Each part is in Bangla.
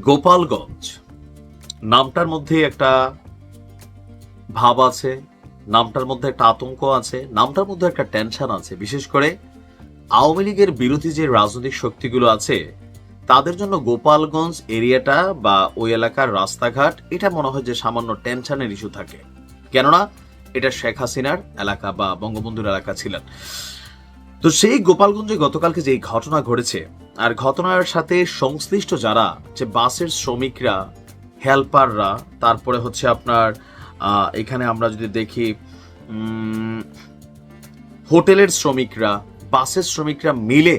গোপালগঞ্জ। নামটার মধ্যে একটা ভাব আছে, নামটার মধ্যে একটা আতঙ্ক আছে, নামটার মধ্যে একটা টেনশন আছে। বিশেষ করে আওয়ামী লীগের বিরোধী যে রাজনৈতিক শক্তিগুলো আছে, তাদের জন্য গোপালগঞ্জ এরিয়াটা বা ওই এলাকার রাস্তাঘাট, এটা মনে হয় যে সামান্য টেনশনের ইস্যু থাকে। কেননা, এটা শেখ হাসিনার এলাকা বা বঙ্গবন্ধুর এলাকা ছিলেন। তো সেই গোপালগঞ্জে গতকালকে যে ঘটনা ঘটেছে আর ঘটনার সাথে সংশ্লিষ্ট যারা, যে বাসের শ্রমিকরা হেল্পাররা তারপরে হচ্ছে আপনার এখানে আমরা যদি দেখি হোটেলের শ্রমিকরা, বাসের শ্রমিকরা মিলে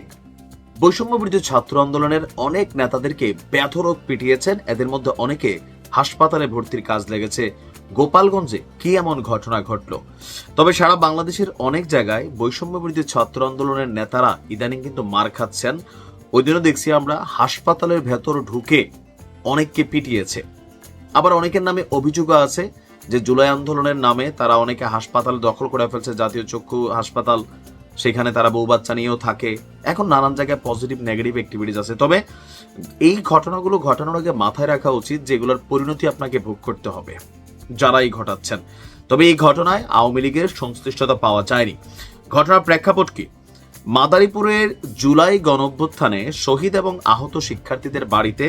বৈষম্য বিরোধী ছাত্র আন্দোলনের অনেক নেতাদেরকে ব্যথরোগ পিটিয়েছেন। এদের মধ্যে অনেকে হাসপাতালে ভর্তির কাজ লেগেছে। গোপালগঞ্জে কি এমন ঘটনা ঘটলো? তবে সারা বাংলাদেশের অনেক জায়গায় বৈষম্য বিরোধী ছাত্র আন্দোলনের নেতারা ইদানিং কিন্তু মার খাচ্ছেন। ওই দিনও দেখছি আমরা হাসপাতালের ভেতর ঢুকে অনেককে পিটিয়েছে। আবার অনেকের নামে অভিযোগও আছে যে জুলাই আন্দোলনের নামে তারা অনেকে হাসপাতাল দখল করে ফেলছে, জাতীয় চক্ষু হাসপাতাল, সেখানে তারা বউ বাচ্চা নিয়েও থাকে। এখন নানান জায়গায় পজিটিভ নেগেটিভ অ্যাক্টিভিটিস আছে। তবে এই ঘটনাগুলো ঘটানোর আগে মাথায় রাখা উচিত যেগুলোর পরিণতি আপনাকে ভোগ করতে হবে। যারাই ঘটাচ্ছেন। তবে এই ঘটনায় আওয়ামী লীগের সংশ্লিষ্টতা পাওয়া যায়নি। ঘটনার প্রেক্ষাপট কি? মাদারীপুরের জুলাই গণঅভ্যুত্থানে শহীদ এবং আহত শিক্ষার্থীদের বাড়িতে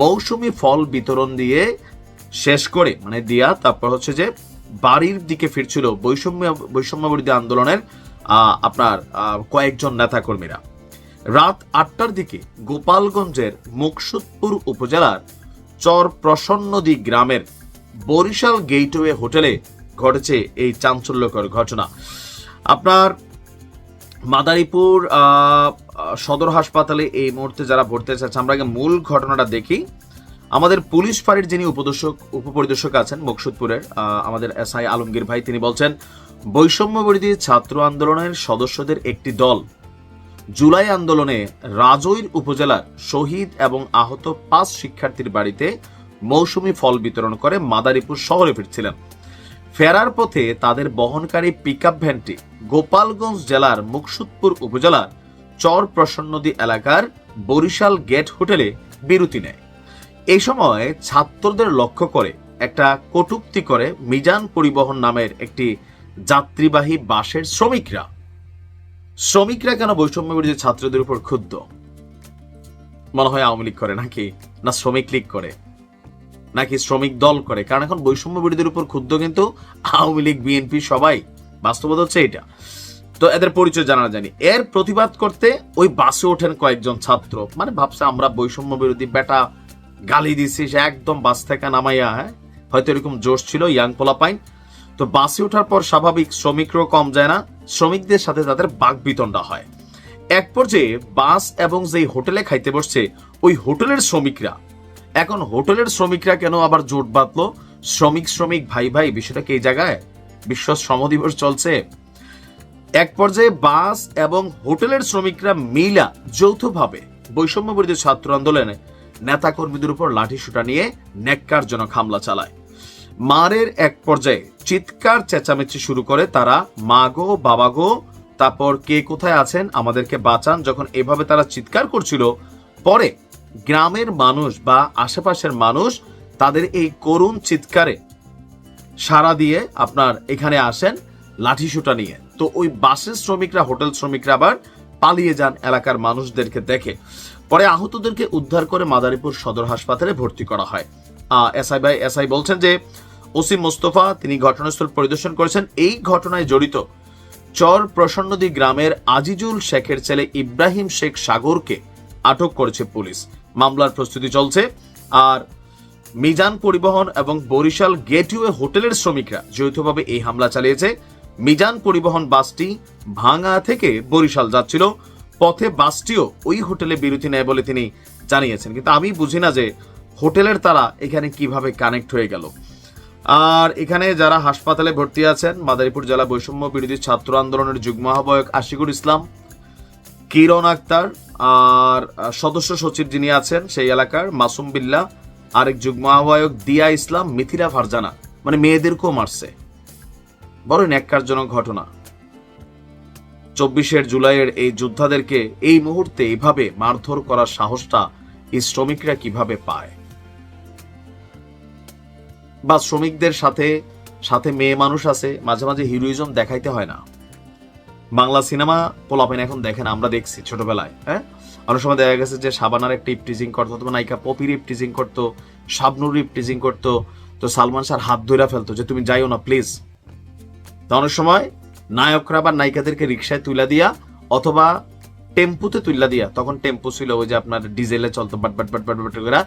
মৌসুমি ফল বিতরণ দিয়ে শেষ করে মানে দিয়া, তারপর হচ্ছে যে বাড়ির দিকে ফিরছিল বৈষম্য বৈষম্য বিরোধী আন্দোলনের আপনার কয়েকজন নেতাকর্মীরা। রাত আটটার দিকে গোপালগঞ্জের মুকসুদপুর উপজেলার চর প্রসন্নদী গ্রামের বরিশাল গেটওয়ে হোটেলে ঘটেছে এই চাঞ্চল্যকর ঘটনা। আপনার মাদারীপুর সদর হাসপাতালে এই মুহূর্তে যারা ভর্তি আছে আমরা আগে মূল ঘটনাটা দেখি। আমাদের পুলিশ ফাঁড়ির যিনি উপদর্শক, উপপরিদর্শক আছেন মকসুদপুরের আমাদের এসআই আলমগীর ভাই, তিনি বলছেন, বৈষম্য বিরোধী ছাত্র আন্দোলনের সদস্যদের একটি দল জুলাই আন্দোলনে রাজৈর উপজেলার শহীদ এবং আহত পাঁচ শিক্ষার্থীর বাড়িতে মৌসুমি ফল বিতরণ করে মাদারীপুর শহরে ফিরছিলেন। ফেরার পথে তাদের বহনকারী পিকআপ ভ্যানটি গোপালগঞ্জ জেলার মুকসুদপুর উপজেলার চর প্রসন্নদী এলাকার বরিশাল গেট হোটেলে বিরতি নেয়। এই সময় ছাত্রদের লক্ষ্য করে একটা কটূক্তি করে মিজান পরিবহন নামের একটি যাত্রীবাহী বাসের শ্রমিকরা। শ্রমিকরা কেন বৈষম্য বিরোধী ছাত্রদের উপর ক্ষুব্ধ? মনে হয় আওয়ামী লীগ করে নাকি? না শ্রমিক লীগ করে? নাকি শ্রমিক দল করে? কারণ এখন বৈষম্য বিরোধীর উপর ক্ষুব্ধ কিন্তু আওয়ামী লীগ বিএনপি সবাই। বাস্তবতা হচ্ছে এটা তো এদের পরিচয় জানা জানি এর প্রতিবাদ করতে ওই বাসে ওঠেন কয়েকজন ছাত্র। মানে ভাবছে আমরা বৈষম্য বিরোধী বেটা গালি দিছি, সে একদম বাস থেকে নামাইয়া হ্যাঁ? হয়তো এরকম জোশ ছিল, ইয়াং পোলাপাইন। তো বাসে ওঠার পর স্বাভাবিক শ্রমিকরাও কম যায় না। শ্রমিকদের সাথে তাদের বাক বিতণ্ডা হয়। এক পর্যায়ে বাস এবং যেই হোটেলে খাইতে বসছে, ওই হোটেলের শ্রমিকরা এখন হোটেলের শ্রমিকরা কেন আবার জোট বাঁধলো? শ্রমিক শ্রমিক, ভাই ভাই, বিষয়টা কি এই জায়গায়? বিশ্ব শ্রম দিবস চলছে। এক পর্যায়ে বাস এবং হোটেলের শ্রমিকরা মিলা যৌথভাবে বৈষম্য বিরোধী ছাত্র আন্দোলনে নেতা কর্মীদের উপর লাঠি সুটা নিয়ে নেককারজনক হামলা চালায়। মারের এক পর্যায়ে চিৎকার চেঁচামেচি শুরু করে তারা, মা গো, বাবা গো, তারপর কে কোথায় আছেন? আমাদেরকে বাঁচান। যখন এভাবে তারা চিৎকার করছিল, পরে গ্রামের মানুষ বা আশেপাশের মানুষ তাদের এই করুণ চিৎকারে সারা দিয়ে আপনার এখানে আসেন লাঠি সুটা নিয়ে। তো ওই বাসের শ্রমিকরা, হোটেল শ্রমিকরা আবার পালিয়ে যান এলাকার মানুষদেরকে দেখে। পরে আহতদেরকে উদ্ধার করে মাদারীপুর সদর হাসপাতালে ভর্তি করা হয়। এসআই ভাই, এসআই বলছেন যে, ওসি মোস্তফা, তিনি ঘটনাস্থল পরিদর্শন করেছেন। এই ঘটনায় জড়িত চর প্রসন্নদী গ্রামের আজিজুল শেখের ছেলে ইব্রাহিম শেখ সাগরকে আটক করেছে পুলিশ। মামলার প্রস্তুতি চলছে। আর মিজান পরিবহন এবং বরিশাল গেটওয়ে হোটেলের শ্রমিকরা যৌথভাবে এই হামলা চালিয়েছে। মিজান পরিবহন বাসটি ভাঙা থেকে বরিশাল যাচ্ছিল। পথে বাসটিও ওই হোটেলে বিরতি নেয় বলে তিনি জানিয়েছেন। কিন্তু আমি বুঝি না যে হোটেলের তারা এখানে কীভাবে কানেক্ট হয়ে গেল। আর এখানে যারা হাসপাতালে ভর্তি আছেন, মাদারীপুর জেলা বৈষম্য বিরোধী ছাত্র আন্দোলনের যুগ্ম আহ্বায়ক আশিকুর ইসলাম কিরণ আক্তার আর সদস্য সচিব যিনি আছেন সেই এলাকার মাসুম বিল্লাহ আরেক যুগ্ম আহ্বায়ক দিয়া ইসলাম মিথিরা ফারজানা। মানে মেয়েদেরকেও মারছে। বড় ন্যাক্কারজনক ঘটনা। চব্বিশের জুলাইয়ের এই যোদ্ধাদেরকে এই মুহূর্তে এইভাবে মারধর করার সাহসটা এই শ্রমিকরা কীভাবে পায়? বা শ্রমিকদের সাথে সাথে মেয়ে মানুষ আছে, মাঝে মাঝে হিরোইজম দেখাইতে হয় না। বাংলা সিনেমা পোলাপেন এখন দেখেন, আমরা দেখছি ছোটবেলায় হ্যাঁ? অনেক সময় দেখা গেছে যে সাবানার একটা ইপটিজিং করতো, অথবা নায়িকা পপির ইপটিজিং করতো, শাবনুর ইপটিজিং করতো, তো সালমান শাহ হাত ধরে ফেলতো যে তুমি যাইও না, প্লিজ। তো অনেক সময় নায়করা বা নায়িকাদেরকে রিক্সায় তুলে দিয়া, অথবা টেম্পুতে তুইলা দিয়া, তখন টেম্পু ছিল ওই যে আপনার ডিজেলে চলতো, but but but but but করে,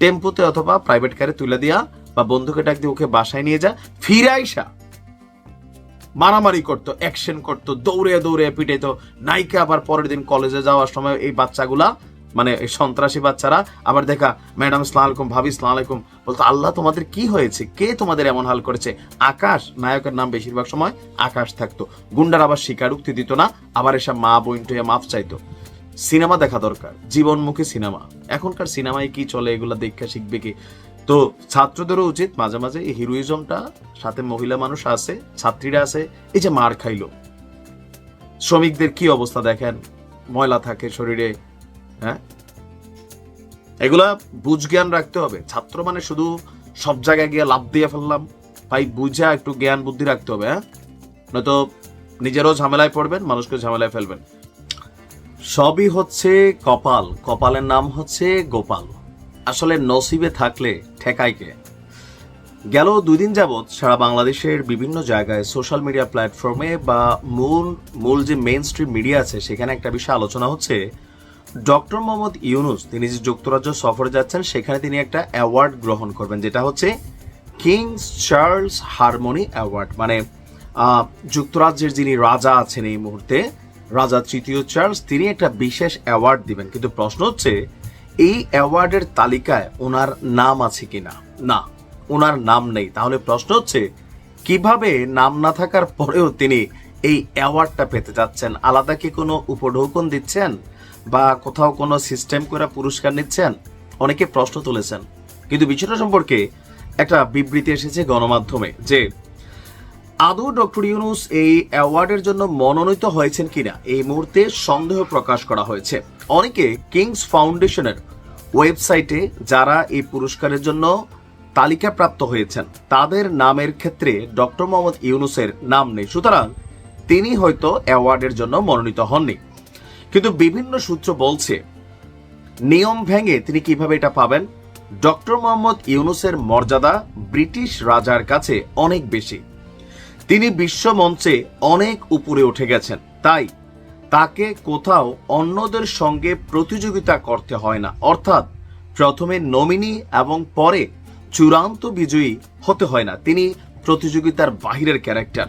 টেম্পুতে অথবা প্রাইভেট কারে তুলে দিয়া বা বন্ধুকে ডাক দিয়ে ওকে বাসায় নিয়ে যা, ফিরে আইসা। মারামারি করতো অ্যাকশন করতো, দৌড়ে দৌড়ে পিটাইতো। নায়িকা আবার পরের দিন কলেজে যাওয়ার সময় এই বাচ্চাগুলা মানে এই সন্ত্রাসী বাচ্চারা, আবার দেখা, ম্যাডাম, সালাম আলাইকুম, ভাবি, সালাম আলাইকুম। বলতো, আল্লাহ তোমাদের কি হয়েছে? কে তোমাদের এমন হাল করেছে? আকাশ, নায়কের নাম বেশিরভাগ সময় আকাশ থাকতো। গুন্ডার আবার স্বীকারোক্তি দিত না, আবার এসব মা বোন টুয়ে মাফ চাইতো। সিনেমা দেখা দরকার, জীবনমুখী সিনেমা। এখনকার সিনেমায় কি চলে এগুলা দেখা শিখবে কি? তো ছাত্রদেরও উচিত মাঝে মাঝে এই হিরোইজমটা, সাথে মহিলা মানুষ আছে, ছাত্রীরা আছে, এই যে মার খাইলো। শ্রমিকদের কি অবস্থা দেখেন? ময়লা থাকে শরীরে হ্যাঁ? এগুলা বুঝ জ্ঞান রাখতে হবে। ছাত্র মানে শুধু সব জায়গায় গিয়ে লাভ দিয়ে ফেললাম, তাই বুঝা একটু জ্ঞান বুদ্ধি রাখতে হবে হ্যাঁ? নয়তো নিজেরও ঝামেলায় পড়বেন, মানুষকে ঝামেলায় ফেলবেন। সবই হচ্ছে কপাল। কপালের নাম হচ্ছে গোপাল। আসলে নসিবে থাকলে ঠেকায় কে? গেল দুই দিন যাবৎ সারা বাংলাদেশের বিভিন্ন জায়গায় সোশ্যাল মিডিয়া প্ল্যাটফর্মে বা মূল মূল যে মেইন স্ট্রিম মিডিয়া আছে, সেখানে একটা বিষয় আলোচনা হচ্ছে। ডক্টর মোহাম্মদ ইউনুস, তিনি যে যুক্তরাজ্য সফরে যাচ্ছেন, সেখানে তিনি একটা অ্যাওয়ার্ড গ্রহণ করবেন, যেটা হচ্ছে কিংস চার্লস হারমোনি অ্যাওয়ার্ড মানে যুক্তরাজ্যের যিনি রাজা আছেন এই মুহূর্তে, রাজা তৃতীয় চার্লস, তিনি একটা বিশেষ অ্যাওয়ার্ড দিবেন। কিন্তু প্রশ্ন হচ্ছে এই অ্যাওয়ার্ডের তালিকায় ওনার নাম আছে কিনা? না, ওনার নাম নেই। তাহলে প্রশ্ন হচ্ছে, কীভাবে নাম না থাকার পরেও তিনি এই অ্যাওয়ার্ডটা পেতে যাচ্ছেন? আলাদা কি কোনো উপঢৌকন দিচ্ছেন? বা কোথাও কোনো সিস্টেম করে পুরস্কার নিচ্ছেন? অনেকে প্রশ্ন তুলেছেন। কিন্তু বিষয়টা সম্পর্কে একটা বিবৃতি এসেছে গণমাধ্যমে যে আদৌ ডক্টর ইউনুস এই অ্যাওয়ার্ডের জন্য মনোনীত হয়েছেন কিনা এই মুহূর্তে সন্দেহ প্রকাশ করা হয়েছে। অনেকে কিংস ফাউন্ডেশনের ওয়েবসাইটে যারা এই পুরস্কারের জন্য তালিকাপ্রাপ্ত হয়েছেন, তাদের নামের ক্ষেত্রে ডক্টর মোহাম্মদ ইউনুসের নাম নেই। সুতরাং তিনি হয়তো অ্যাওয়ার্ডের জন্য মনোনীত হননি। কিন্তু বিভিন্ন সূত্র বলছে, নিয়ম ভেঙে তিনি কীভাবে এটা পাবেন? ডক্টর মোহাম্মদ ইউনুসের মর্যাদা ব্রিটিশ রাজার কাছে অনেক বেশি। তিনি বিশ্ব মঞ্চে অনেক উপরে উঠে গেছেন। তাই তাকে কোথাও অন্যদের সঙ্গে প্রতিযোগিতা করতে হয় না। অর্থাৎ প্রথমে নমিনি এবং পরে চূড়ান্ত বিজয়ী হতে হয় না। তিনি প্রতিযোগিতার বাহিরের ক্যারেক্টার।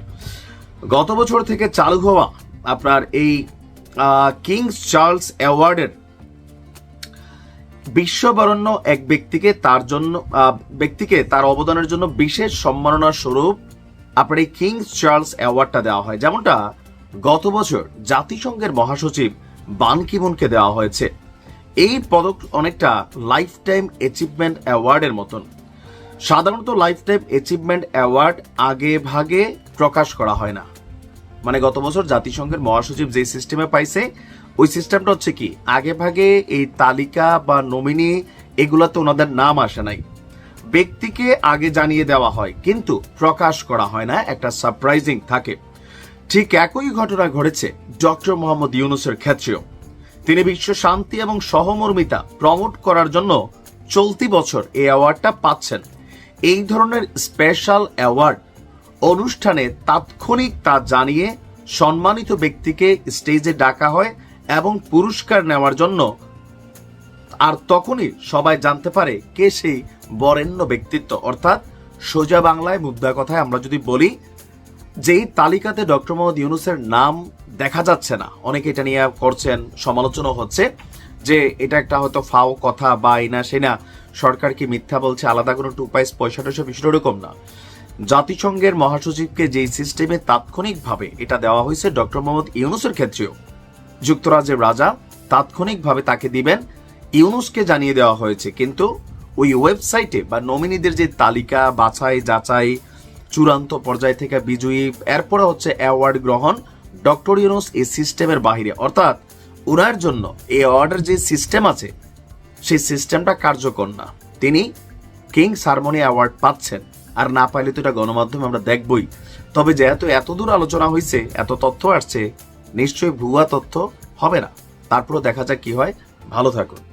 গত বছর থেকে চালু হওয়া আপনার এই কিংস চার্লস অ্যাওয়ার্ডের বিশ্ববরণ্য এক ব্যক্তিকে তার জন্য ব্যক্তিকে তার অবদানের জন্য বিশেষ সম্মাননা স্বরূপ আপনার এই কিংস চার্লস অ্যাওয়ার্ডটা দেওয়া হয়। যেমনটা গত বছর জাতিসংঘের মহাসচিব বান কিমুনকে দেওয়া হয়েছে। এই পদক অনেকটা লাইফ টাইম অ্যাচিভমেন্ট অ্যাওয়ার্ডের মতন। সাধারণত লাইফ টাইম অ্যাচিভমেন্ট অ্যাওয়ার্ড আগে ভাগে প্রকাশ করা হয় না। মানে গত বছর জাতিসংঘের মহাসচিব যে সিস্টেমে পাইছে, ওই সিস্টেমটা হচ্ছে কি, আগে ভাগে এই তালিকা বা নমিনি এগুলাতে ওনাদের নাম আসে নাই। ব্যক্তিকে আগে জানিয়ে দেওয়া হয়, কিন্তু প্রকাশ করা হয় না, একটা সারপ্রাইজিং থাকে। ঠিক একই ঘটনা ঘটেছে ডক্টর মোহাম্মদ ইউনুসের ক্ষেত্রেও। তিনি বিশ্ব শান্তি এবং সহমর্মিতা প্রমোট করার জন্য চলতি বছর এই অ্যাওয়ার্ডটা পাচ্ছেন। এই ধরনের স্পেশাল অ্যাওয়ার্ড অনুষ্ঠানে তাৎক্ষণিক তা জানিয়ে সম্মানিত ব্যক্তিকে স্টেজে ডাকা হয় এবং পুরস্কার নেওয়ার জন্য আর তখনই সবাই জানতে পারে কে সেই বরেণ্য ব্যক্তিত্ব। অর্থাৎ সোজা বাংলায় মুদ্রা কথায় আমরা যদি বলি, যেই তালিকাতে ডক্টর মোহাম্মদ ইউনুসের নাম দেখা যাচ্ছে না, অনেকে এটা নিয়ে করছেন, সমালোচনা হচ্ছে যে এটা একটা হয়তো ফাও কথা বা এই না, সে না, সরকার কি মিথ্যা বলছে, আলাদা কোনো টু পাইস পয়সা টয়সা বিষয়টা এরকম না। জাতিসংঘের মহাসচিবকে যেই সিস্টেমে তাৎক্ষণিকভাবে এটা দেওয়া হয়েছে ডক্টর মোহাম্মদ ইউনুসের ক্ষেত্রেও, যুক্তরাজ্যের রাজা তাৎক্ষণিকভাবে তাকে দিবেন, ইউনুসকে জানিয়ে দেওয়া হয়েছে, কিন্তু ওই ওয়েবসাইটে বা নমিনিদের যে তালিকা, বাছাই, যাচাই, চূড়ান্ত পর্যায় থেকে বিজয়ী, এরপরে হচ্ছে অ্যাওয়ার্ড গ্রহণ ডক্টর ইউনুস এই সিস্টেমের বাহিরে। অর্থাৎ ওনার জন্য এই অ্যাওয়ার্ডের যে সিস্টেম আছে, সেই সিস্টেমটা কার্যকর না। তিনি কিং সারমনি অ্যাওয়ার্ড পাচ্ছেন। আর না পাইলে তো এটা গণমাধ্যমে আমরা দেখবই। তবে যেহেতু এত দূর আলোচনা হয়েছে এত তথ্য আসছে, নিশ্চয়ই ভুয়া তথ্য হবে না। তারপরও দেখা যাক কি হয়। ভালো থাকুন।